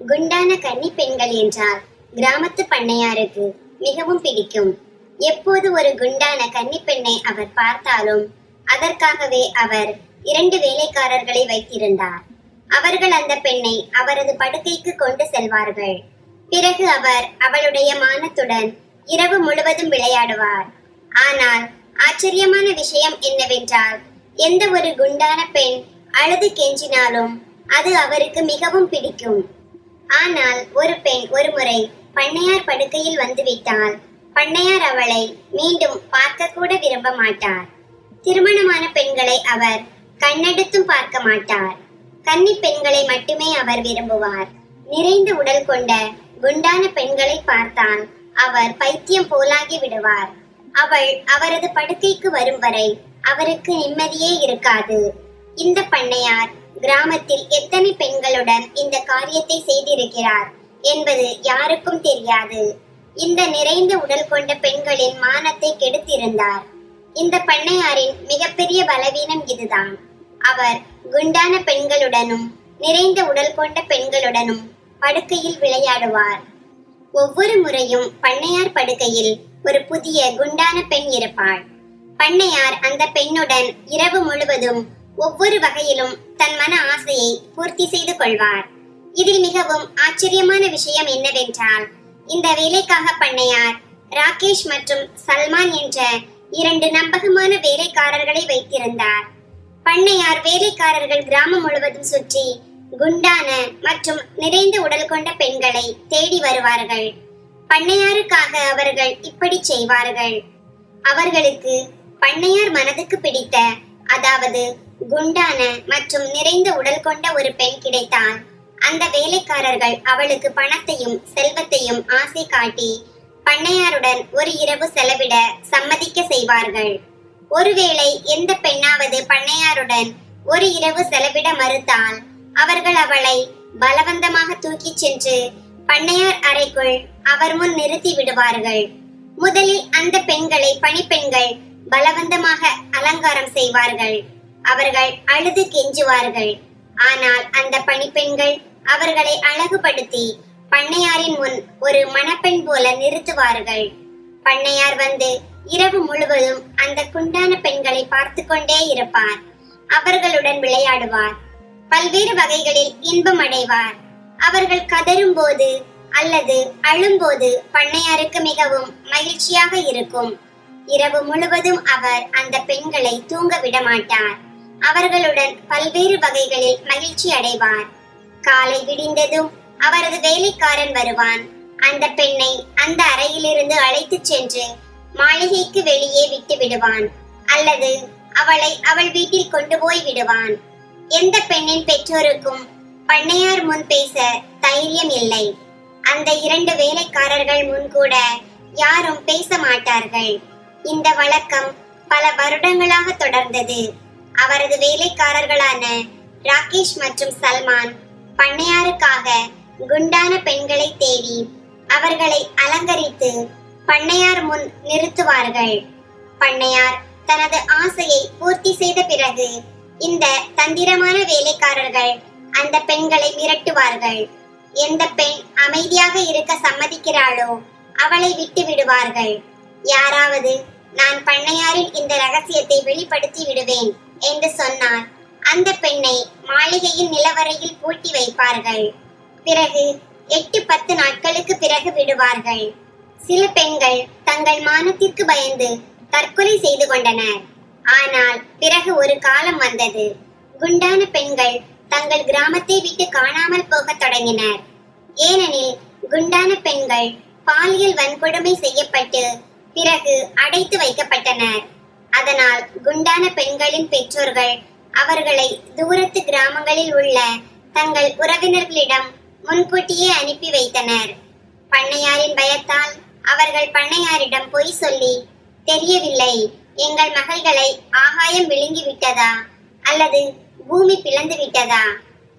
குண்டான கன்னி பெண்கள் என்றால் கிராமத்து பண்ணையாருக்கு மிகவும் பிடிக்கும். எப்போது ஒரு குண்டான கன்னி பெண்ணை அவர் பார்த்தாலும் அதற்காகவே அவர் இரண்டு வேலைக்காரர்களை வைத்திருந்தார். அவர்கள் அந்த பெண்ணை அவரது படுக்கைக்கு கொண்டு செல்வார்கள். பிறகு அவர் அவளுடைய மானத்துடன் இரவு முழுவதும் விளையாடுவார். ஆனால் ஆச்சரியமான விஷயம் என்னவென்றால் எந்த ஒரு குண்டான பெண் அழுது கெஞ்சினாலும் அது அவருக்கு மிகவும் பிடிக்கும். ஆனால் ஒரு பெண் ஒருமுறை பண்ணையார் படுக்கையில் வந்துவிட்டால் பண்ணையார் அவளை மீண்டும் பார்க்க கூட விரும்ப மாட்டார். திருமணமான பெண்களை அவர் கண்ணெடுத்தும் பார்க்க மாட்டார். கன்னி பெண்களை மட்டுமே அவர் விரும்புவார். நிறைந்த உடல் கொண்ட குண்டான பெண்களை பார்த்தால் அவர் பைத்தியம் போலாகி விடுவார். அவள் அவரது படுக்கைக்கு வரும் வரை அவருக்கு நிம்மதியே இருக்காது. இந்த பண்ணையார் கிராமத்தில் எத்தனை பெண்களுடன் இந்த காரியத்தை செய்திருக்கிறார் என்பது யாருக்கும் தெரியாது. இந்த நிறைந்த உடல் கொண்ட பெண்களின் மானத்தை கெடுத்திருந்தார். இந்த பண்ணையாரின் மிகப்பெரிய பலவீனம் இதுதான். அவர் குண்டான பெண்களுடனும் நிறைந்த உடல் கொண்ட பெண்களுடனும் படுக்கையில் விளையாடுவார். ஒவ்வொரு முறையும் பண்ணையார் படுக்கையில் ஒரு புதிய குண்டான பெண் இருப்பாள். பண்ணையார் அந்த பெண்ணுடன் இரவு முழுவதும் ஒவ்வொரு வகையிலும் தன் மன ஆசையை பூர்த்தி செய்து கொள்வார். இதில் மிகவும் ஆச்சரியமான விஷயம் என்னவென்றால் இந்த வேலைக்காக பண்ணையார் ராகேஷ் மற்றும் சல்மான் என்ற இரண்டு நம்பகமான வேலைக்காரர்களை வைத்திருந்தார். பண்ணையார் வேலைக்காரர்கள் கிராமம் முழுவதும் சுற்றி குண்டான மற்றும் நிறைந்த உடல் கொண்ட பெண்களை தேடி வருவார்கள். பண்ணையாருக்காக அவர்கள் இப்படி செய்வார்கள். அவர்களுக்கு பண்ணையார் மனதுக்கு பிடித்த அதாவது குண்டான மற்றும் நிறைந்த உடல் கொண்ட ஒரு பெண் கிடைத்தால் அந்த வேலைக்காரர்கள் அவளுக்கு பணத்தையும் செல்வத்தையும் ஆசை காட்டி பண்ணையாருடன் ஒரு இரவு செலவிட சம்மதிக்க செய்வார்கள். ஒருவேளை எந்த பெண்ணாவது பண்ணையாருடன் ஒரு இரவு செலவிட மறுத்தால் அவர்கள் அவளை பலவந்தமாக தூக்கிச் சென்று பண்ணையார் அறைக்குள் அவர் முன் நிறுத்தி விடுவார்கள். முதலில் அந்த பெண்களை பணிப்பெண்கள் பலவந்தமாக அலங்காரம் செய்வார்கள். அவர்கள் அழுது கெஞ்சுவார்கள். ஆனால் அந்த பணிப்பெண்கள் அவர்களை அழகுபடுத்தி பண்ணையாரின் முன் ஒரு மணப்பெண் போல நிறுத்துவார்கள். பண்ணையார் வந்து இரவு முழுவதும் அந்த குண்டான பெண்களை பார்த்து கொண்டே இருப்பார். அவர்களுடன் விளையாடுவார். பல்வேறு வகைகளில் இன்பம் அடைவார். அவர்கள் கதறும் போது அல்லது அழும்போது பண்ணையாருக்கு மிகவும் மகிழ்ச்சியாக இருக்கும். இரவு முழுவதும் அவர் அந்த பெண்களை தூங்க விட மாட்டார். அவர்களுடன் பல்வேறு வகைகளில் மகிழ்ச்சி அடைவார் காலை விடிந்ததும் அவரது வேலைக்காரன் வருவான். அந்த பெண்ணை அந்த அறையிலிருந்து அழைத்துச் சென்று மாளிகைக்கு வெளியே விட்டு விடுவான். அல்லது அவளை அவள் வீட்டில் கொண்டு போய் விடுவான். எந்த பெண்ணின் பெற்றோருக்கும் பண்ணையார் முன் பேச தைரியம் இல்லை. அந்த இரண்டு வேலைக்காரர்கள் முன் கூட யாரும் பேச மாட்டார்கள். இந்த வழக்கம் பல வருடங்களாக தொடர்ந்தது. அவரது வேலைக்காரர்களான ராகேஷ் மற்றும் சல்மான் பண்ணையாருக்காக குண்டான பெண்களை தேடி அவர்களை அலங்கரித்து பண்ணையார் முன் நிறுத்துவார்கள். பண்ணையார் தனது ஆசையை பூர்த்தி செய்த பிறகு இந்த தந்திரமான வேலைக்காரர்கள் அந்த பெண்களை மிரட்டுவார்கள். எந்த பெண் அமைதியாக இருக்க சம்மதிக்கிறாளோ அவளை விட்டு விடுவார்கள். யாராவது நான் பண்ணையாரின் இந்த ரகசியத்தை வெளிப்படுத்தி விடுவேன். என்று சொன்னார். அந்த பெண்ணை மாளிகையின் நிலவரையில் பூட்டி வைப்பார்கள். பிறகு எட்டு பத்து நாட்களுக்கு பிறகு விடுவார்கள். சில பெண்கள் தங்கள் மானத்திற்கு பயந்து தற்கொலை செய்து கொண்டனர். ஆனால் பிறகு ஒரு காலம் வந்தது. குண்டான பெண்கள் தங்கள் கிராமத்தை விட்டு காணாமல் போகத் தொடங்கினர். ஏனெனில் குண்டான பெண்கள் பாலியல் வன்கொடுமை செய்யப்பட்டு பிறகு அடைத்து வைக்கப்பட்டனர். அதனால் குண்டான பெண்களின் பெற்றோர்கள் அவர்களை தூரத்து கிராமங்களில் உள்ள தங்கள் உறவினர்களிடம் முன்கூட்டியே அனுப்பி வைத்தனர். பண்ணையாரின் பயத்தால் அவர்கள் பண்ணையாரிடம் பொய் சொல்லி தெரியவில்லை எங்கள் மகள்களை ஆகாயம் விழுங்கி விட்டதா? அல்லது பூமி பிளந்து விட்டதா?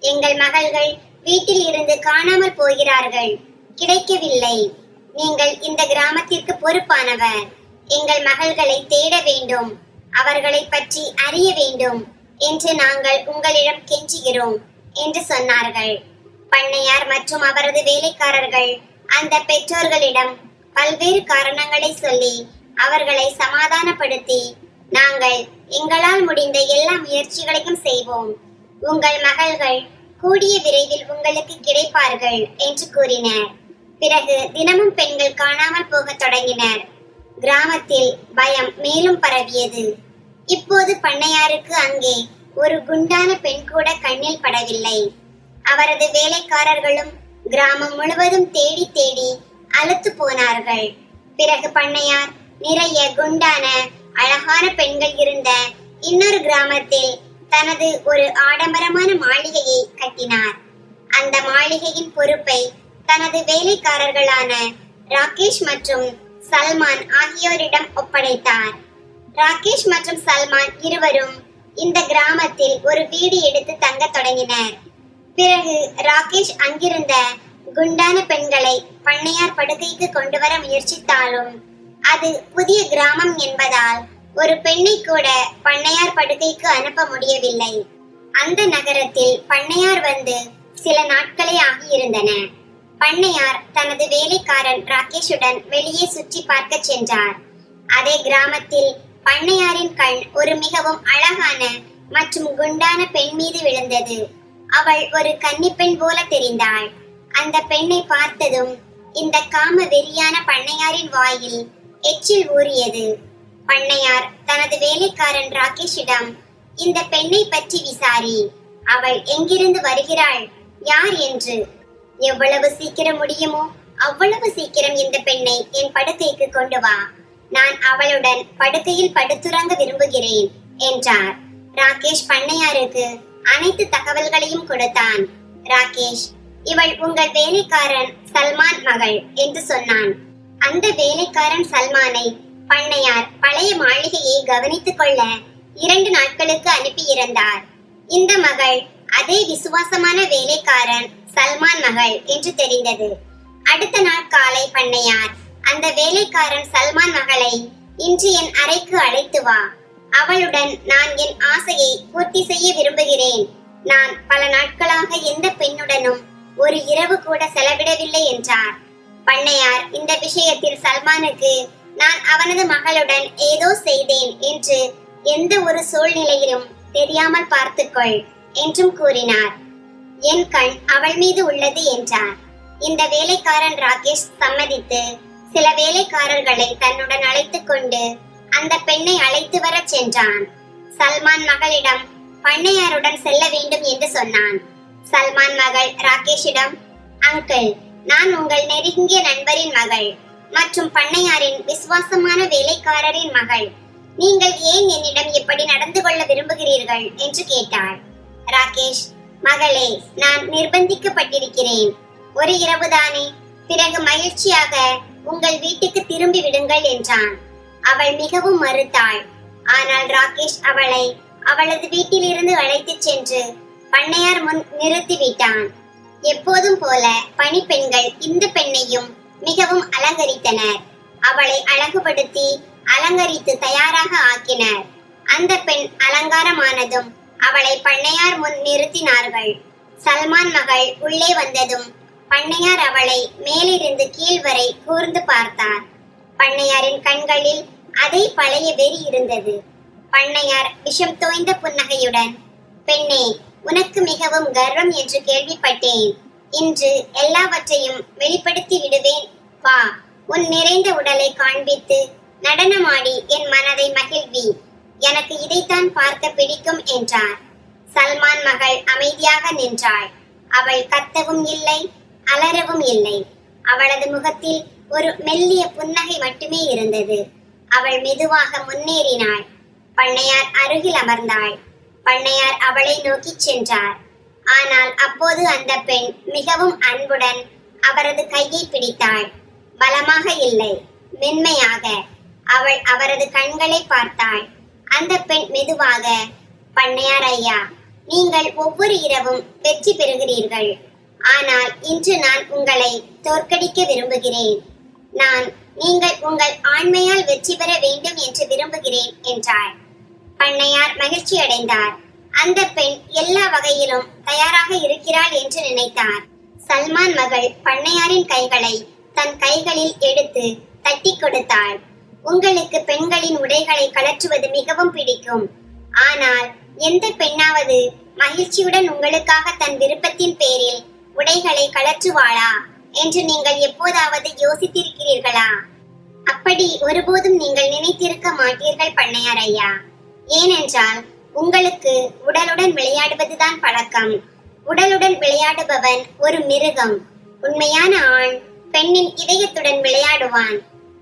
எங்கள் மகள்கள் வீட்டில் இருந்து காணாமல் போகிறார்கள். கிடைக்கவில்லை. நீங்கள் இந்த கிராமத்திற்கு பொறுப்பானவர். எங்கள் மகள்களை தேட வேண்டும். அவர்களை பற்றி அறிய வேண்டும் என்று நாங்கள் உங்களிடம் கெஞ்சுகிறோம் என்று சொன்னார்கள். பண்ணையார் மற்றும் அவரது வேலைக்காரர்கள் அந்த பெற்றோர்களிடம் பல்வேறு காரணங்களை சொல்லி அவர்களை சமாதானப்படுத்தி நாங்கள் எங்களால் முடிந்த எல்லா முயற்சிகளையும் செய்வோம். உங்கள் மகள்கள் கூடிய விரைவில் உங்களுக்கு கிடைப்பார்கள் என்று கூறினர். பிறகு தினமும் பெண்கள் காணாமல் போகத் தொடங்கினர். கிராமத்தில் பயம் மேலும் பரவியது. இப்போது பண்ணையாருக்கு அங்கே ஒரு குண்டான பெண் கூட கண்ணில் படவில்லை. அவரது வேலைக்காரர்களும் கிராமம் முழுவதும் தேடி தேடி அழுத்து போனார்கள். பிறகு பண்ணையார் நிறைய குண்டான அழகான பெண்கள் இருந்த இன்னொரு கிராமத்தில் தனது ஒரு ஆடம்பரமான மாளிகையை கட்டினார். அந்த மாளிகையின் பொறுப்பை தனது வேலைக்காரர்களான ராகேஷ் மற்றும் சல்மான் ஆகியோரிடம் ஒப்படைத்தார். ராகேஷ் மற்றும் சல்மான் இருவரும் இந்த கிராமத்தில் ஒரு வீடு எடுத்து தங்க தொடங்கினர். பிறகு ராகேஷ் அங்கிருந்த குண்டான பெண்களை பண்ணையார் படுக்கைக்கு கொண்டு வர முயற்சித்தாலும் அது புதிய கிராமம் என்பதால் ஒரு பெண்ணை கூட பண்ணையார் படுக்கைக்கு அனுப்ப முடியவில்லை. அந்த நகரத்தில் பண்ணையார் வந்து சில நாட்களே ஆகியிருந்தன. பண்ணையார் தனது வேலைக்காரன் ராகேஷுடன் வெளியே சுற்றி பார்க்க சென்றார். அதே கிராமத்தில் பண்ணையாரின் கண் ஒரு மிகவும் அழகான மற்றும் குண்டான பெண் மீது விழுந்தது. அவள் ஒரு கன்னிப்பெண் போல தெரிந்தாள். அந்த பெண்ணை பார்த்ததும் இந்த காம வெறியான பண்ணையாரின் வாயில் எச்சில் ஊறியது. பண்ணையார் தனது வேலைக்காரன் ராகேஷிடம் இந்த பெண்ணை பற்றி விசாரி. அவள் எங்கிருந்து வருகிறாள்? யார் என்று எவ்வளவு சீக்கிரம் முடியுமோ அவ்வளவு சீக்கிரம் இந்த பெண்ணை என் படுக்கைக்கு கொண்டு வா. நான் அவளுடன் படுக்கையில் படுத்துறங்க விரும்புகிறேன் என்றார். ராகேஷ் பண்ணையாருக்கு அனைத்து தகவல்களையும் கொடுத்தான். ராகேஷ் இவள் உங்கள் வேலைக்காரன் சல்மான் மகள் என்று சொன்னான். அந்த வேலைக்காரன் சல்மானை பண்ணையார் பழைய மாளிகையை கவனித்துக் கொள்ள இரண்டு நாட்களுக்கு அனுப்பியிருந்தார் இந்த மகள் அதே விசுவாசமான வேலைக்காரன் சல்மான் மகள் என்று தெரிந்தது. அடுத்த நாள் காலை பண்ணையார் அந்த வேலைக்காரன் சல்மான் மகளை இன்று என் அறைக்கு அழைத்து வா. அவளுடன் நான் என் ஆசையை பூர்த்தி செய்ய விரும்புகிறேன். நான் பல நாட்களாக எந்த பெண்ணுடனும் ஒரு இரவு கூட செலவிடவில்லை என்றார். பண்ணையார் இந்த விஷயத்தில் சல்மானுக்கு நான் அவனது மகளுடன் ஏதோ செய்தேன் என்று எந்த ஒரு சூழ்நிலையிலும் தெரியாமல் பார்த்துக்கொள். என்றும் கூறினார். என் கண் அவள் மீது உள்ளது என்றார். இந்த வேலைக்காரன் ராகேஷ் சம்மதித்து சில வேலைக்காரர்களை தன்னுடன் அழைத்துக் கொண்டு அந்த பெண்ணை அழைத்து வரச் சென்றான். சல்மான் மகளிடம் பண்ணையாருடன் செல்ல வேண்டும் என்று சொன்னான். சல்மான் மகள் ராகேஷிடம் அங்கிள் நான் உங்கள் நெருங்கிய நண்பரின் மகள் மற்றும் பண்ணையாரின் விசுவாசமான வேலைக்காரரின் மகள். நீங்கள் ஏன் என்னிடம் இப்படி நடந்து கொள்ள விரும்புகிறீர்கள்? என்று கேட்டாள். ராகேஷ் மகளே நான் நிர்பந்திக்கப்பட்டிருக்கிறேன். ஒரு இரவுதானே பிறகு மகிழ்ச்சியாக உங்கள் வீட்டுக்கு திரும்பி விடுங்கள் என்றான். அவள் மிகவும் மறுத்தாள். ஆனால் ராகேஷ் அவளை அவளது வீட்டிலிருந்து அழைத்துச் சென்று பண்ணையார் முன் நிறுத்தி விட்டான் எப்போதும் போல பணிப்பெண்கள் இந்த பெண்ணையும் மிகவும் அலங்கரித்தனர். அவளை அழகுபடுத்தி அலங்கரித்து தயாராக ஆக்கினர். அந்த பெண் அலங்காரமானதும் அவளை பண்ணையார் முன் நிறுத்தினார்கள். சல்மான் மகள் உள்ளே வந்ததும் பண்ணையார் அவளை மேலிருந்து கீழ் வரை கூர்ந்து பார்த்தார். பண்ணையாரின் கண்களில் அதே பழைய வெறி இருந்தது. பண்ணையார் விஷம் தோய்ந்த புன்னகையுடன் பெண்ணே உனக்கு மிகவும் கர்வம் என்று கேள்விப்பட்டேன். இன்று எல்லாவற்றையும் வெளிப்படுத்தி விடுவேன். வா உன் நிறைந்த உடலை காண்பித்து நடனமாடி என் மனதை மகிழ்வி. எனக்கு இதைத்தான் பார்க்க பிடிக்கும் என்றார். சல்மான் மகள் அமைதியாக நின்றாள். அவள் கத்தவும் இல்லை அலறவும் இல்லை. அவளது முகத்தில் ஒரு மெல்லிய புன்னகை மட்டுமே இருந்தது. அவள் மெதுவாக முன்னேறினாள். பண்ணையார் அருகில் அமர்ந்தாள். பண்ணையார் அவளை நோக்கிச் சென்றார். ஆனால் அப்போது அந்த பெண் மிகவும் அன்புடன் அவரது கையை பிடித்தாள். பலமாக இல்லை மென்மையாக. அவள் அவரது கண்களை பார்த்தாள். அந்த பெண் மெதுவாக பண்ணையார் ஐயா நீங்கள் ஒவ்வொரு இரவும் வெற்றி பெறுகிறீர்கள். ஆனால் இன்று நான் உங்களை தோற்கடிக்க விரும்புகிறேன். நான் நீங்கள் உங்கள் ஆண்மையால் வெற்றி பெற வேண்டும் என்று விரும்புகிறேன் என்றாள். பண்ணையார் மகிழ்ச்சி அடைந்தார். அந்த பெண் எல்லா வகையிலும் தயாராக இருக்கிறாள் என்று நினைத்தார். சல்மான் மகள் பண்ணையாரின் கைகளை தன் கைகளில் எடுத்து தட்டி கொடுத்தாள். உங்களுக்கு பெண்களின் உடைகளை கலற்றுவது மிகவும் பிடிக்கும். ஆனால் எந்த பெண்ணாவது மகிழ்ச்சியுடன் உங்களுக்காக தன் விருப்பத்தின் பேரில் உடைகளை கலற்றுவாளா என்று நீங்கள் எப்போதாவது யோசித்திருக்கிறீர்களா? அப்படி ஒருபோதும் நீங்கள் நினைத்திருக்க மாட்டீர்கள் பண்ணையார் ஐயா ஏனென்றால் உங்களுக்கு உடலுடன் விளையாடுவதுதான் பழக்கம். உடலுடன் விளையாடுபவன் ஒரு மிருகம். உண்மையான ஆண் பெண்ணின் இதயத்துடன் விளையாடுவான்.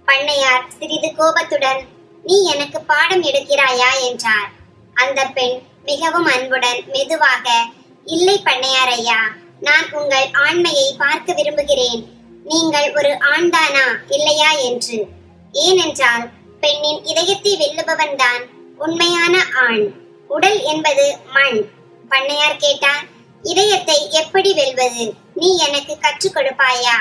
பண்ணையார் சிறிது கோபத்துடன் நீ எனக்கு பாடம் எடுக்கிறாயா? என்றார். அந்த பெண் மிகவும் அன்புடன் மெதுவாக இல்லை பண்ணையார் ஐயா நான் உங்கள் ஆண்மையை பார்க்க விரும்புகிறேன். நீங்கள் ஒரு ஆண்தானா இல்லையா? என்று. ஏனென்றால் பெண்ணின் இதயத்தை வெல்லுபவன் தான் உண்மையான ஆண். உடல் என்பது மண். பண்ணையார் கேட்டார். இதயத்தை எப்படி வெல்வது? நீ எனக்கு கற்றுக் கொடுப்பாயா?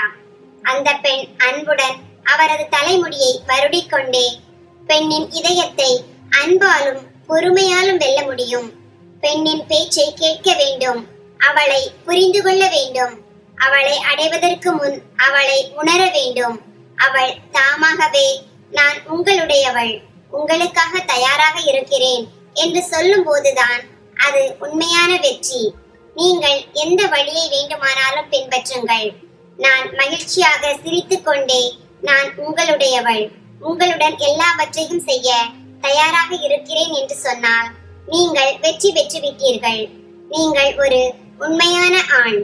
அந்த பெண் அன்புடன் அவரது தலைமுடியை வருடிக்கொண்டே பெண்ணின் இதயத்தை அன்பாலும் பொறுமையாலும் வெல்ல முடியும். பெண்ணின் பேச்சை கேட்க வேண்டும். அவளை புரிந்து கொள்ள வேண்டும். அவளை அடைவதற்கு முன் அவளை உணர வேண்டும். அவள் தாமாகவே நான் உங்களுடையவள். உங்களுக்காக தயாராக இருக்கிறேன் என்று சொல்லும் போதுதான் அது உண்மையான வெற்றி. நீங்கள் எந்த வழியை வேண்டுமானாலும் பின்பற்றுங்கள். நான் மகிழ்ச்சியாக சிரித்துக் கொண்டே நான் உங்களுடையவள். உங்களுடன் எல்லாவற்றையும் செய்ய தயாராக இருக்கிறேன் என்று சொன்னால் நீங்கள் வெற்றி பெற்று விட்டீர்கள். நீங்கள் ஒரு உண்மையான ஆண்.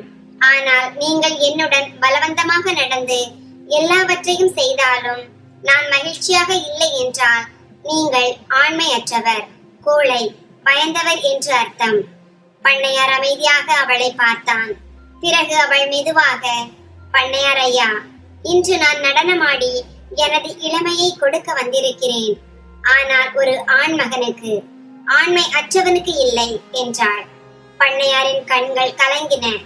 ஆனால் நீங்கள் என்னுடன் பலவந்தமாக நடந்து எல்லாவற்றையும் செய்தாலும் நான் மகிழ்ச்சியாக இல்லை என்றால் நீங்கள் ஆண்மையற்றவர் கோழை பயந்தவர் என்று அர்த்தம். பண்ணையார் அமைதியாக அவளை பார்த்தான். பிறகு அவள் மெதுவாக பண்ணையார் ஐயா இன்று நான் நடனமாடி எனது இளமையை கொடுக்க வந்திருக்கிறேன். ஆனால் ஒரு ஆண் மகனுக்கு. ஆண்மை அற்றவனுக்கு இல்லை என்றாள். பண்ணையாரின் கண்கள் கலங்கின.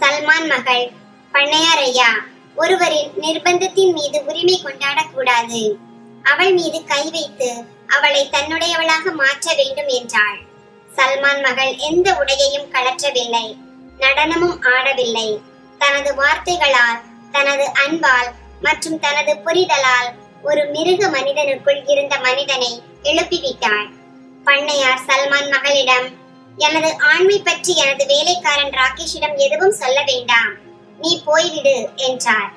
சல்மான் மகள் பண்ணையார் ஐயா ஒருவரின் நிர்பந்தத்தின் மீது உரிமை கொண்டாடக் கூடாது. அவள் மீது கை வைத்து அவளை தன்னுடையவளாக மாற்ற வேண்டும் என்றாள். சல்மான் மகள் எந்த உடையையும் கலற்றவில்லை நடனமும் ஆடவில்லை. தனது வார்த்தைகளால் தனது அன்பால் மற்றும் தனது புரிதலால் ஒரு மிருக மனிதனுக்குள் இருந்த மனிதனை எழுப்பிவிட்டாள். பண்ணையார் சல்மான் மகளிடம் எனது ஆண்மை பற்றி எனது வேலைக்காரன் ராகேஷிடம் எதுவும் சொல்ல வேண்டாம். நீ போய்விடு என்றார்.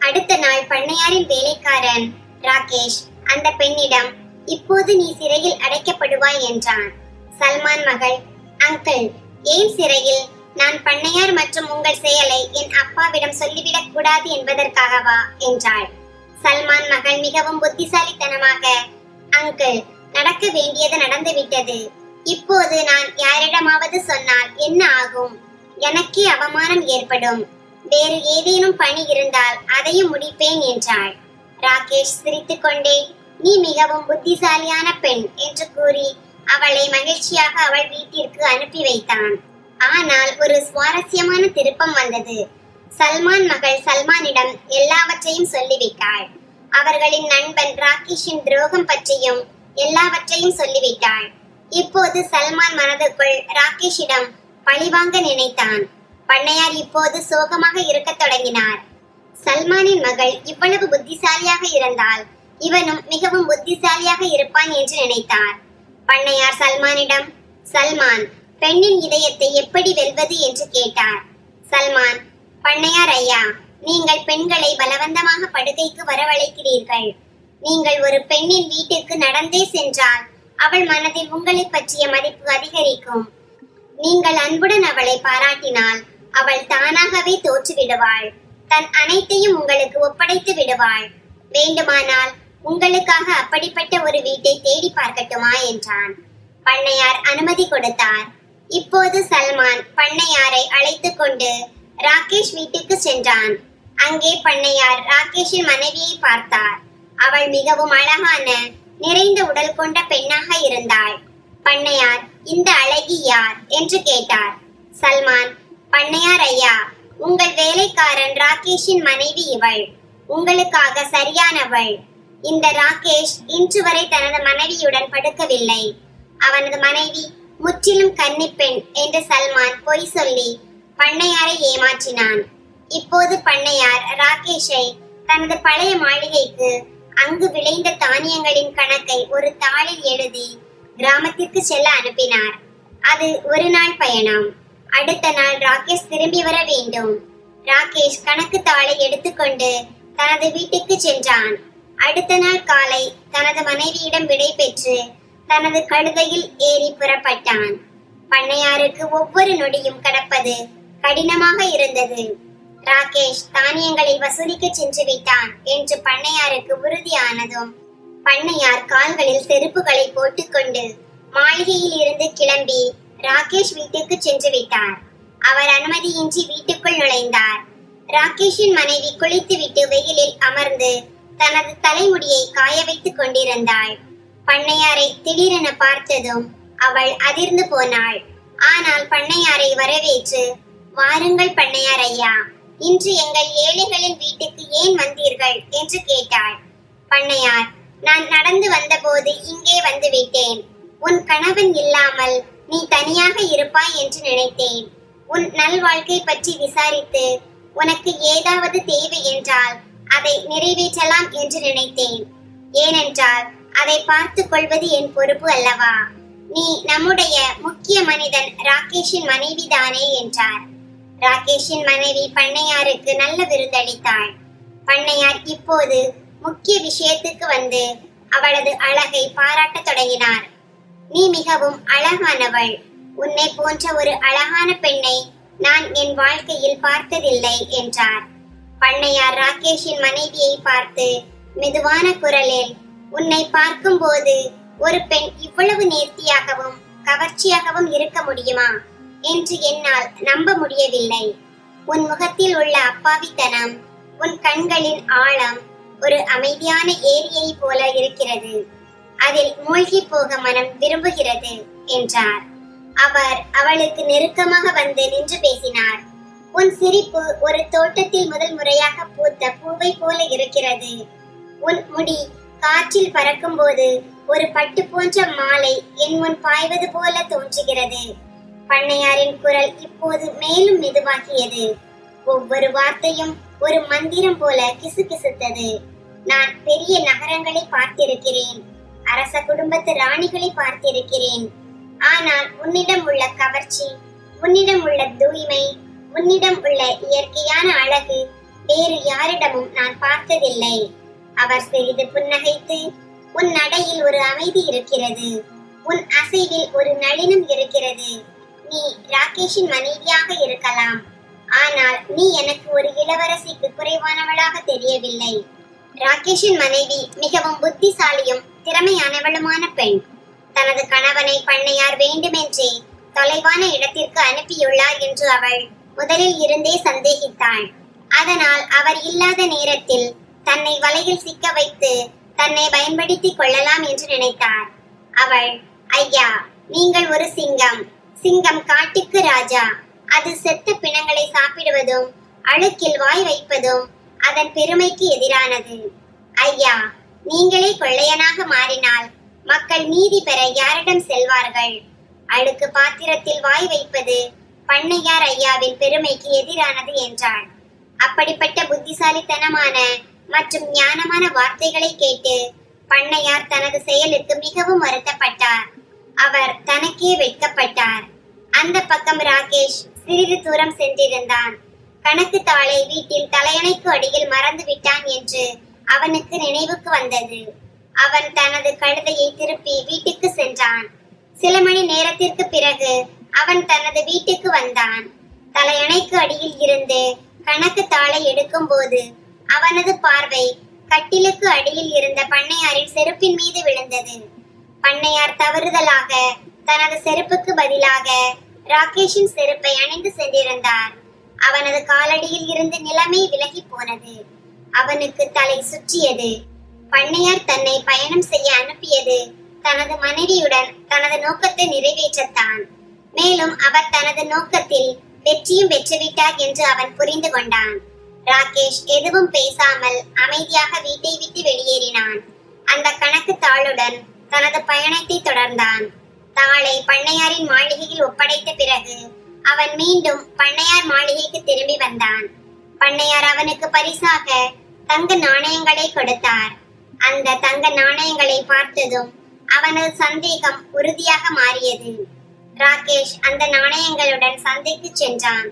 அடுத்த நாள் பண்ணையாரின் வேலைக்காரன் ராகேஷ் அந்த பெண்ணிடம் இப்போது நீ சிறையில் அடைக்கப்படுவாய் என்றான். சல்மான் மகள் அங்கிள் ஏன் சிறையில் நான் பண்ணையார் மற்றும் உங்கள் செயலை என் அப்பாவிடம் சொல்லிவிடக் கூடாது என்பதற்காகவா? என்றாள். சல்மான் மகள் மிகவும் புத்திசாலித்தனமாக அங்கிள் நடக்க வேண்டியது நடந்துவிட்டது. இப்போது நான் யாரிடமாவது சொன்னால் என்ன ஆகும்? எனக்கே அவமானம் ஏற்படும். வேறு ஏதேனும் பணி இருந்தால் அதையும் முடிப்பேன் என்றாள். ராகேஷ் சிரித்துக்கொண்டே நீ மிகவும் புத்திசாலியான பெண் என்று கூறி அவளை மகிழ்ச்சியாக அவள் வீட்டிற்கு அனுப்பி வைத்தான். ஆனால் ஒரு சுவாரஸ்யமான திருப்பம் வந்தது. சல்மான் மகள் சல்மானிடம் எல்லாவற்றையும் சொல்லிவிட்டாள். அவர்களின் நண்பன் ராகேஷின் துரோகம் பற்றியும் எல்லாவற்றையும் சொல்லிவிட்டாள். இப்போது சல்மான் மனதுக்குள் ராகேஷிடம் பழிவாங்க நினைத்தான். பண்ணையார் இப்போது சோகமாக இருக்கத் தொடங்கினார். சல்மானின் மகள் இவ்வளவு புத்திசாலியாக இருந்தால் இவனும் மிகவும் புத்திசாலியாக இருப்பான் என்று நினைத்தார். பண்ணையார் சல்மானிடம் சல்மான் பெண்ணின் இதயத்தை எப்படி வெல்வது என்று கேட்டார் சல்மான் பண்ணையார் ஐயா நீங்கள் பெண்களை பலவந்தமாக படுகைக்கு வரவழைக்கிறீர்கள். நீங்கள் ஒரு பெண்ணின் வீட்டிற்கு நடந்தே சென்றால் அவள் மனதில் உங்களை பற்றிய மதிப்பு அதிகரிக்கும். நீங்கள் அன்புடன் அவளை பாராட்டினால் அவள் தானாகவே தோற்றுவிடுவாள். தன் அனைத்தையும் உங்களுக்கு ஒப்படைத்து விடுவாள். வேண்டுமானால் உங்களுக்காக அப்படிப்பட்ட ஒரு வீட்டை தேடி பார்க்கட்டுமா? என்றான். பண்ணையார் அனுமதி கொடுத்தார். இப்போது சல்மான் பண்ணையாரை அழைத்து கொண்டு ராகேஷ் வீட்டுக்கு சென்றான். அங்கே பண்ணையார் ராகேஷின் மனைவியை பார்த்தார். அவள் மிகவும் அழகான நிறைந்த உடல் கொண்ட பெண்ணாக இருந்தாள். பண்ணையார் இந்த அழகி யார்? என்று கேட்டார். சல்மான் பண்ணையார் ஐயா உங்கள் வேலைக்காரன் ராகேஷின் மனைவி இவள். உங்களுக்காக சரியானவள். இந்த ராகேஷ் இன்று வரை தனது மனைவியுடன் படுக்கவில்லை. அவனது மனைவி முற்றிலும் கன்னிப்பெண் என்று சல்மான் பொய் சொல்லி பண்ணையாரை ஏமாற்றினான். இப்போது பண்ணையார் ராகேஷை தனது பழைய மாளிகைக்கு அங்கு விளைந்த தானியங்களின் கணக்கை ஒரு தாளில் எழுதி கிராமத்திற்கு செல்ல அனுப்பினார். அது ஒரு நாள் பயணம். அடுத்த நாள் ராகேஷ் திரும்பி வர வேண்டும். ராகேஷ் கணக்கு தாளை எடுத்துக்கொண்டு தனது வீட்டுக்கு சென்றான். அடுத்த நாள் காலை தனது மனைவியிடம் விடை பெற்று தனது கழுதையில் ஏறி புறப்பட்டான். பண்ணையாருக்கு ஒவ்வொரு நொடியும் கடப்பது கடினமாக இருந்தது. ராகேஷ் தானியங்களை வசூலிக்க சென்று விட்டான் என்று பண்ணையாருக்கு உறுதியானதும் பண்ணையார் கால்களில் செருப்புகளை போட்டுக்கொண்டு மாளிகையில் இருந்து கிளம்பி ராகேஷ் வீட்டுக்கு சென்று விட்டார். அவர் அனுமதியின்றி வீட்டுக்குள் நுழைந்தார். ராகேஷின் மனைவி குளித்துவிட்டு வெயிலில் அமர்ந்து தனது தலைமுடியை காய வைத்துக் கொண்டிருந்தாள். பண்ணையாரை திடீரென பார்த்ததும் அவள் அதிர்ந்து போனாள். ஆனால் பண்ணையாரை வரவேற்று வாருங்கள் பண்ணையார் ஐயா இன்று எங்கள் ஏழைகளின் வீட்டுக்கு ஏன் வந்தீர்கள்? என்று கேட்டாள். பண்ணையார் நான் நடந்து வந்தபோது இங்கே வந்து விட்டேன். உன் கணவன் இல்லாமல் நீ தனியாக இருப்பாய் என்று நினைத்தேன். உன் நல்வாழ்க்கை பற்றி விசாரித்து உனக்கு ஏதாவது தேவை என்றால் அதை நிறைவேற்றலாம் என்று நினைத்தேன். ஏனென்றால் அதை பார்த்து கொள்வது என் பொறுப்பு அல்லவா? நீ நம்முடைய முக்கிய மனிதன் ராகேஷின் மனைவிதானே என்றார். ராகேஷின் மனைவி பண்ணையாருக்கு நல்ல விருந்தளித்தாள். பண்ணையார் இப்போது முக்கிய விஷயத்துக்கு வந்து அவளது அழகை பாராட்டத் தொடங்கினார். நீ மிகவும் அழகானவள். உன்னை போன்ற ஒரு அழகான பெண்ணை நான் என் வாழ்க்கையில் பார்த்ததில்லை என்றார். பண்ணையார் ராகேஷின் மனைவியை பார்த்து மெதுவான குரலில் உன்னை பார்க்கும்போது ஒரு பெண் இவ்வளவு நேர்த்தியாகவும் கவர்ச்சியாகவும் இருக்க முடியுமா என்று என்னால் நம்ப முடியவில்லை. உன் முகத்தில் உள்ள அப்பாவித்தனம் உன் கண்களின் ஆழம் ஒரு அமைதியான ஏரியை போல இருக்கிறது. அதில் மூழ்கி போக மனம் விரும்புகிறது என்றார். அவர் அவளுக்கு நெருக்கமாக வந்து நின்று பேசினார். உன் சிரிப்பு ஒரு தோட்டத்தில் முதல் முறையாக பூத்த பூவை போல இருக்கிறது. உன் முடி காற்றில் பறக்கும்போது ஒரு பட்டு போன்ற மாலை என் முன் பாய்வது போல தோன்றுகிறது. பண்ணையாரின் குரல் இப்போது மேலும் மெதுவாகியது. ஒவ்வொரு வார்த்தையும் ஒரு மந்திரம் போல கிசுகிசுத்தது. நான் பெரிய நகரங்களை பார்த்திருக்கிறேன். அரச குடும்பத்து ராணிகளை பார்த்திருக்கிறேன். ஆனால் உன்னிடம் உள்ள கவர்ச்சி உன்னிடம் உள்ள தூய்மை உன்னிடம் உள்ள இயற்கையான அழகு வேறு யாரிடமும் நான் பார்த்ததில்லை. அவர் சிறிது புன்னகைத்து உன் நடையில் ஒரு அமைதி இருக்கிறது. உன் அசைவில் ஒரு நளினம் இருக்கிறது. நீ ராகேஷின் மனைவியாக இருக்கலாம். ஆனால் நீ எனக்கு ஒரு இளவரசிக்கு குறைவானவளாக தெரியவில்லை. ராகேஷின் மனைவி மிகவும் புத்திசாலியும் திறமையானவளுமான பெண். தனது கணவனை பண்ணையார் வேண்டுமென்றே தொலைவான இடத்திற்கு அனுப்பியுள்ளார் என்று அவள் முதலில் இருந்தே சந்தேகித்தாள். அதனால் அவர் இல்லாத நேரத்தில் தன்னை வலையில் சிக்க வைத்து தன்னை பயன்படுத்திக் கொள்ளலாம் என்று நினைத்தார். அவள் ஐயா நீங்கள் ஒரு சிங்கம். சிங்கம் காட்டுக்கு ராஜா. அது செத்து பிணங்களை சாப்பிடுவதும் அழுக்கில் வாய் வைப்பதும் அதன் பெருமைக்கு எதிரானது. ஐயா நீங்களே கொள்ளையனாக மாறினால் மக்கள் நீதி பெற யாரிடம் செல்வார்கள்? அழுக்கு பாத்திரத்தில் வாய் வைப்பது பண்ணையார் ஐயாவின் பெருமைக்கு எதிரானது என்றாள் அப்படிப்பட்ட புத்திசாலித்தனமான மற்றும் ஞானமான வார்த்தைகளை கேட்டு பண்ணையார் தனது செயலுக்கு மிகவும் வருத்தப்பட்டார். அவர் தனக்கே வெட்கப்பட்டார். அந்த பக்கம் ராகேஷ் சிறிது தூரம் சென்றிருந்தான். கணக்கு தாளை வீட்டில் தலையணைக்கு அடியில் மறந்து விட்டான் என்று அவனுக்கு நினைவுக்கு வந்தது. அவன் தனது கழுதையை திருப்பி வீட்டுக்கு சென்றான். சில மணி நேரத்திற்கு பிறகு அவன் தனது வீட்டுக்கு வந்தான். தலையணைக்கு அடியில் இருந்து கணக்கு தாளை எடுக்கும் போது அவனது பார்வை கட்டிலுக்கு அடியில் இருந்த பண்ணையாரின் செருப்பின் மீது விழுந்தது. பண்ணையார் தவறுதலாக தனது செருப்புக்கு பதிலாக ராகேஷின் செருப்பை அணிந்து சென்றிருந்தார். அவனது காலடியில் இருந்து நிலைமை விலகி போனது. அவனுக்கு தலை சுற்றியது. பண்ணையார் தன்னை பயணம் செய்ய அனுப்பியது தனது மனைவியுடன் தனது நோக்கத்தை நிறைவேற்றத்தான். மேலும் அவர் தனது நோக்கத்தில் வெற்றியும் பெற்றுவிட்டார் என்று அவன் புரிந்து கொண்டான். ராகேஷ் எதுவும் பேசாமல் அமைதியாக வீட்டை விட்டு வெளியேறினான். அந்த கணக்கு தாளுடன் தனது பயணத்தை தொடர்ந்தான். தாளை பண்ணையாரின் மாளிகையில் ஒப்படைத்த பிறகு அவன் மீண்டும் பண்ணையார் மாளிகைக்கு திரும்பி வந்தான். பண்ணையார் அவனுக்கு பரிசாக தங்க நாணயங்களை கொடுத்தார். அந்த தங்க நாணயங்களை பார்த்ததும் அவனது சந்தேகம் உறுதியாக மாறியது. ராகேஷ் அந்த நாணயங்களுடன் சந்தைக்கு சென்றான்.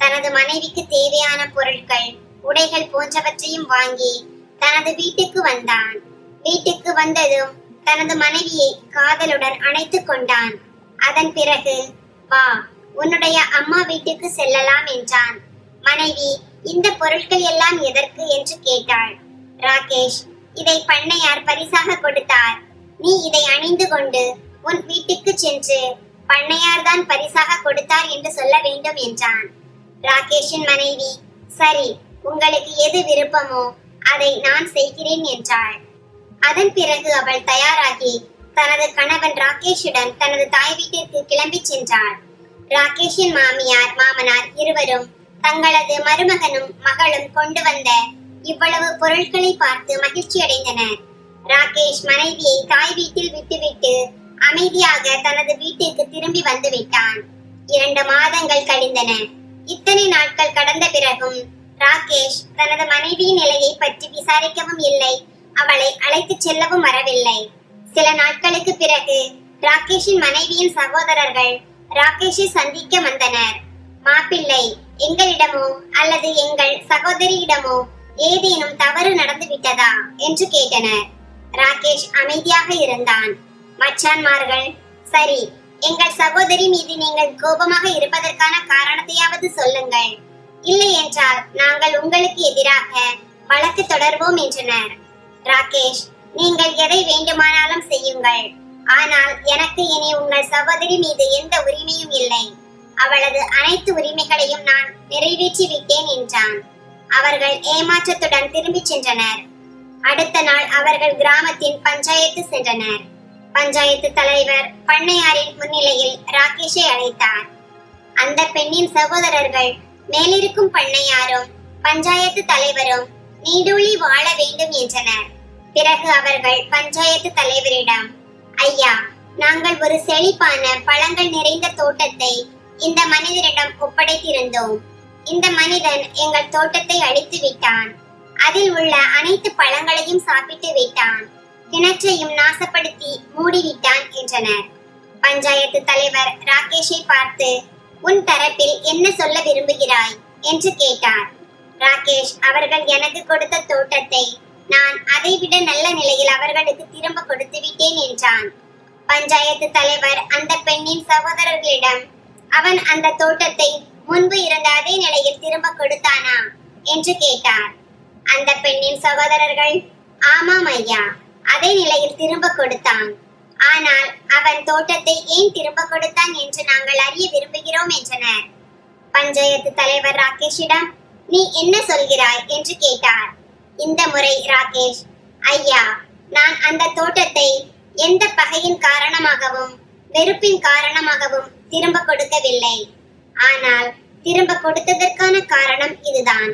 தனது மனைவிக்கு தேவையான பொருட்கள் உடைகள் போன்றவற்றையும் வாங்கி தனது வீட்டுக்கு வந்தான். வீட்டுக்கு வந்ததும் தனது மனைவியை காதலுடன் அணைத்துக் கொண்டான். அதன் பிறகு வா உன்னுடைய அம்மா வீட்டுக்கு செல்லலாம் என்றான். மனைவி இந்த பொருட்கள் எல்லாம் எதற்கு? என்று கேட்டாள். ராகேஷ் இதை பண்ணையார் பரிசாக கொடுத்தார். நீ இதை அணிந்து கொண்டு உன் வீட்டுக்கு சென்று பண்ணையார் தான் பரிசாக கொடுத்தார் என்று சொல்ல வேண்டும் என்றான். ராகேஷின் மனைவி சரி உங்களுக்கு எது விருப்பமோ அதை நான் செய்கிறேன் என்றாள். அதன் பிறகு அவள் தயாராகி தனது கணவன் ராகேஷுடன் தனது தாய் வீட்டிற்கு கிளம்பி சென்றாள். ராகேஷின் மாமியார் மாமனார் இருவரும் தங்களது மருமகனும் மகளும் கொண்டு வந்த இவ்வளவு பொருட்களை பார்த்து மகிழ்ச்சி அடைந்தனர் ராகேஷ் மனைவியை தாய் வீட்டில் விட்டுவிட்டு அமைதியாக தனது வீட்டிற்கு திரும்பி வந்து விட்டான் இரண்டு மாதங்கள் கழிந்தன. இத்தனை நாட்கள் கடந்த பிறகும் ராகேஷ் தனது மனைவியின் நிலையை பற்றி விசாரிக்கவும் இல்லை. அவளை அழைத்து செல்லவும் வரவில்லை. சில நாட்களுக்கு பிறகு ராகேஷின் மனைவியின் சகோதரர்கள் ராகேஷை சந்திக்க வந்தனர். மாப்பிள்ளை எங்களிடமோ அல்லது எங்கள் சகோதரியிடமோ ஏதேனும் தவறு நடந்து விட்டதா என்று கேட்டனர். ராகேஷ் அமைதியாக இருந்தான். மச்சான்மார்கள் சரி எங்கள் சகோதரி மீது நீங்கள் கோபமாக இருப்பதற்கான காரணத்தையாவது சொல்லுங்கள். இல்லை என்றால் நாங்கள் உங்களுக்கு எதிராக வழக்கு தொடர்வோம் என்றனர். ராகேஷ் நீங்கள் எதை வேண்டுமானாலும் செய்யுங்கள். ஆனால் எனக்கு இனி உங்கள் சகோதரி மீது எந்த உரிமையும் இல்லை. அவளது அனைத்து உரிமைகளையும் நான் நிறைவேற்றி விட்டேன் என்றான். அவர்கள் ஏமாற்றத்துடன் திரும்பிச் சென்றனர். அடுத்த நாள் அவர்கள் கிராமத்தின் பஞ்சாயத்து சென்றனர். பஞ்சாயத்து தலைவர் பண்ணையாரின் முன்னிலையில் ராகேஷை அழைத்தார் அந்த பெண்ணின் சகோதரர்கள் மேலிருக்கும் பண்ணையாரும் பஞ்சாயத்து தலைவரும் நீடூழி வாழ வேண்டும் என்றனர். பிறகு அவர்கள் பஞ்சாயத்து தலைவரிடம் ஐயா நாங்கள் ஒரு செழிப்பான பழங்கள் நிறைந்த தோட்டத்தை இந்த மனிதரிடம் ஒப்படைத்திருந்தோம். இந்த மனிதன் எங்கள் தோட்டத்தை அழித்து விட்டான் அதில் உள்ள அனைத்து பழங்களையும் சாப்பிட்டு விட்டான். கிணற்றையும் நாசப்படுத்தி மூடிவிட்டான் என்றனர். பஞ்சாயத்து தலைவர் ராகேஷை பார்த்து உன் தரப்பில் என்ன சொல்ல விரும்புகிறாய்? என்று கேட்டார். ராகேஷ் அவர்கள் எனக்கு கொடுத்த தோட்டத்தை நான் அதைவிட நல்ல நிலையில் அவர்களுக்கு திரும்ப கொடுத்து விட்டேன் என்றான். பஞ்சாயத்து தலைவர் அந்த பெண்ணின் சகோதரர்களிடம் அவன் அந்த தோட்டத்தை முன்பு இருந்த அதே நிலையில் திரும்ப கொடுத்தானா? என்று கேட்டார். அந்த பெண்ணின் சகோதரர்கள் ஆமாம் ஐயா அதே நிலையில் திரும்ப கொடுத்தான். ஆனால் அவன் தோட்டத்தை ஏன் திரும்ப கொடுத்தான் என்று நாங்கள் அறிய விரும்புகிறோம் என்றனர். பஞ்சாயத்து தலைவர் ராகேஷிடம் நீ என்ன சொல்கிறாய்? என்று கேட்டார். இந்த முறை ராகேஷ். ஐயா நான் அந்த தோட்டத்தை எந்த பகையின் காரணமாகவும் வெறுப்பின் காரணமாகவும் திரும்ப கொடுக்கவில்லை. ஆனால் திரும்ப கொடுத்ததற்கான காரணம் இதுதான்.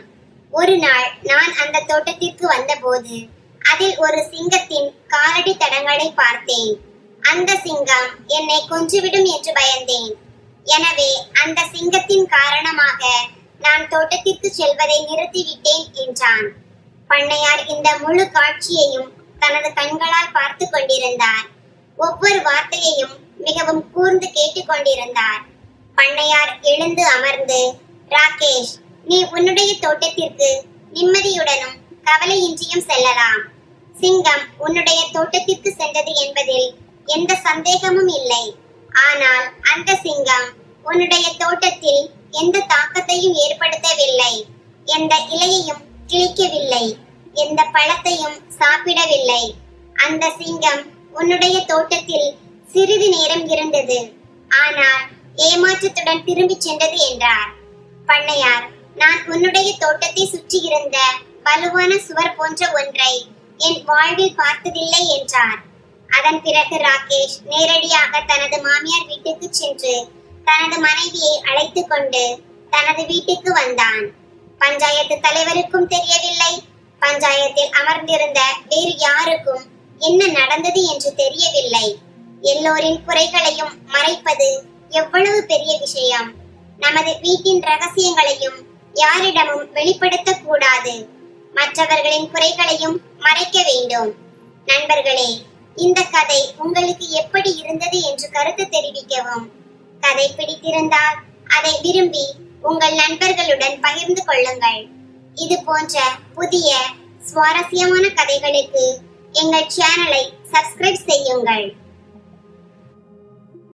ஒரு நாள் நான் அந்த தோட்டத்திற்கு வந்தபோது அதில் ஒரு சிங்கத்தின் காலடி தடங்களை பார்த்தேன். அந்த சிங்கம் என்னை கொஞ்சிவிடும் என்று பயந்தேன். எனவே அந்த சிங்கத்தின் காரணமாக நான் தோட்டத்திற்கு செல்வதை நிறுத்திவிட்டேன் என்றான். பண்ணையார் இந்த முழு காட்சியையும் தனது கண்களால் பார்த்து கொண்டிருந்தார். ஒவ்வொரு வார்த்தையையும் மிகவும் கூர்ந்து கேட்டுக்கொண்டிருந்தார் பண்ணையார் எழுந்து அமர்ந்து ராகேஷ் நீ உன்னுடைய தோட்டத்திற்கு நிம்மதியுடனும் கவலையின்றியும் செல்லலாம். சிங்கம் உன்னுடைய தோட்டத்திற்கு சென்றது என்பதில் எந்த சந்தேகமும் இல்லை. ஆனால் அந்த சிங்கம் உன்னுடைய தோட்டத்தில் எந்த தாக்கத்தையும் ஏற்படுத்தவில்லை. எந்த இலையையும் கிழிக்கவில்லை. எந்த பழத்தையும் சாப்பிடவில்லை. அந்த சிங்கம் உன்னுடைய தோட்டத்தில் சிறிது நேரம் இருந்தது. ஆனால் ஏமாற்றத்துடன் திரும்பிச் சென்றது என்றார். பண்ணையார் நான் உன்னுடைய தோட்டத்தை சுற்றி இருந்த வலுவான சுவர் போன்ற ஒன்றை என் வாழ்வில் பார்த்ததில்லை என்றார் அதன் பிறகு ராகேஷ் நேரடியாக தனது மாமியார் வீட்டுக்கு சென்று தனது மனைவியை அழைத்து கொண்டு தனது வீட்டுக்கு வந்தான். பஞ்சாயத்து தலைவருக்கும் தெரியவில்லை. பஞ்சாயத்தில் அமர்ந்திருந்த வேறு யாருக்கும் என்ன நடந்தது என்று தெரியவில்லை. எல்லோரின் குறைகளையும் மறைப்பது எவ்வளவு பெரிய விஷயம். நமது வீட்டின் ரகசியங்களையும் யாரிடமும் வெளிப்படுத்தக்கூடாது கூடாது. மற்றவர்களின் குறைகளையும் மறைக்க வேண்டும். நண்பர்களே இந்த கதை உங்களுக்கு எப்படி இருந்தது என்று கருத்து தெரிவிக்கவும். கதை பிடித்திருந்தால் அதை விரும்பி உங்கள் நண்பர்களுடன் பகிர்ந்து கொள்ளுங்கள். இது போன்ற புதிய சுவாரஸ்யமான கதைகளுக்கு எங்கள் சேனலை சப்ஸ்கிரைப் செய்யுங்கள்.